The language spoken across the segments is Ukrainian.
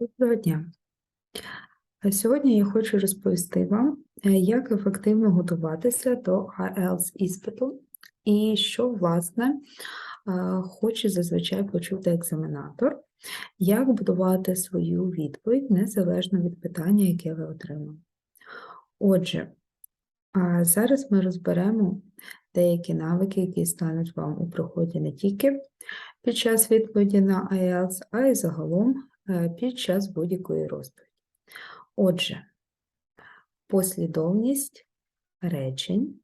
Доброго дня. Сьогодні я хочу розповісти вам, е, як ефективно готуватися до IELTS іспиту і що, власне, е, хоче зазвичай почути екзаменатор, як будувати свою відповідь незалежно від питання, яке ви отримали. Отже, зараз ми розберемо деякі навики, які стануть вам у проході не тільки під час відповіді на IELTS, а й загалом під час будь-якої розповіді. Отже, послідовність речень,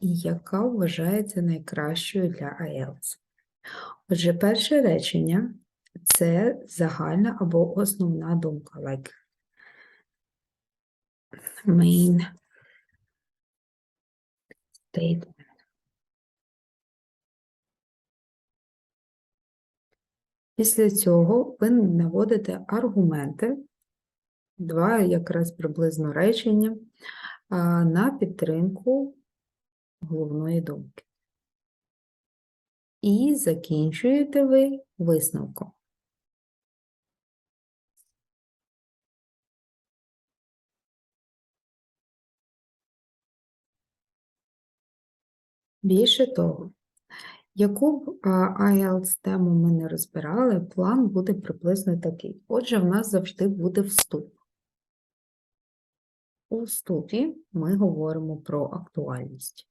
яка вважається найкращою для IELTS. Отже, перше речення це загальна або основна думка, like main statement. Після цього ви наводите аргументи, два якраз приблизно речення, на підтримку головної думки. І закінчуєте ви висновком. Більше того, яку б IELTS тему ми не розбирали, план буде приблизно такий. Отже, в нас завжди буде вступ. У вступі ми говоримо про актуальність.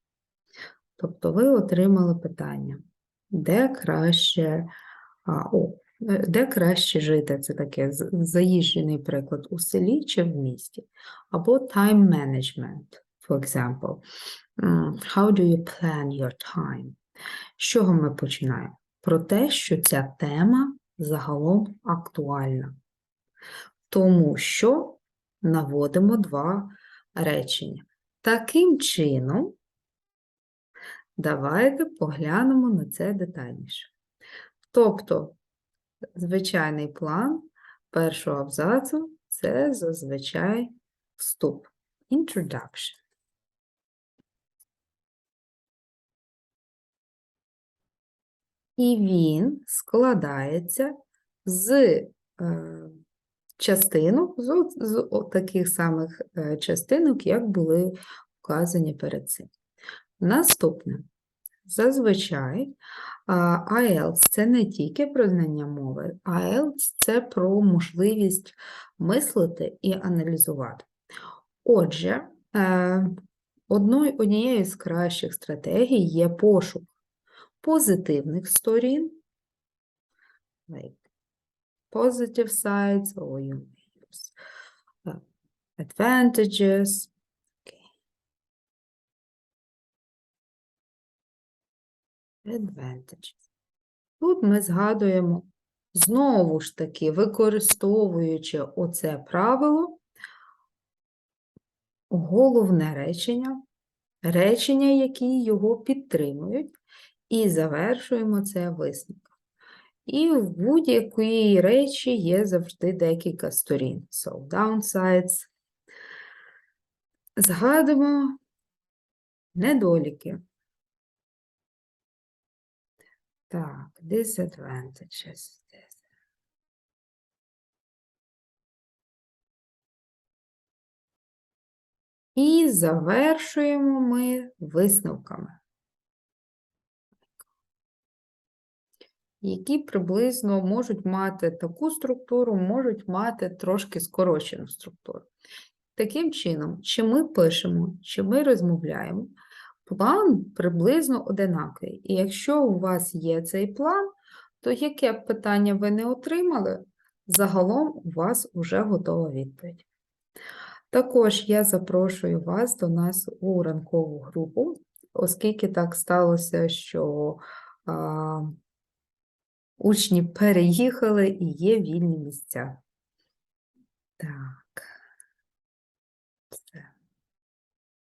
Тобто ви отримали питання, де краще, а, о, е, де краще жити, це таке заїжджений приклад, у селі чи в місті. Або time management, for example. How do you plan your time? З чого ми починаємо? Про те, що ця тема загалом актуальна. Тому що наводимо два речення. Таким чином, давайте поглянемо на це детальніше. Тобто, звичайний план першого абзацу це зазвичай вступ. Introduction. І він складається з е, частинок, з, з таких самих е, частинок, як були вказані перед цим. Наступне. Зазвичай IELTS – це не тільки про знання мови, IELTS – це про можливість мислити і аналізувати. Отже, е, однією з кращих стратегій є пошук позитивних сторін, like positive sides, or you may use advantages. Okay. Advantages. Тут ми згадуємо, знову ж таки, використовуючи оце правило, головне речення, речення, які його підтримують, і завершуємо це висновком. І в будь-якій речі є завжди декілька сторін. So, downsides. Згадуємо недоліки. Так, disadvantages. І завершуємо ми висновками. Які приблизно можуть мати таку структуру, можуть мати трошки скорочену структуру. Таким чином, чи ми пишемо, чи ми розмовляємо, план приблизно одинаковий. І якщо у вас є цей план, то яке б питання ви не отримали, загалом у вас вже готова відповідь. Також я запрошую вас до нас у ранкову групу, оскільки так сталося, що Учні переїхали і є вільні місця. Так.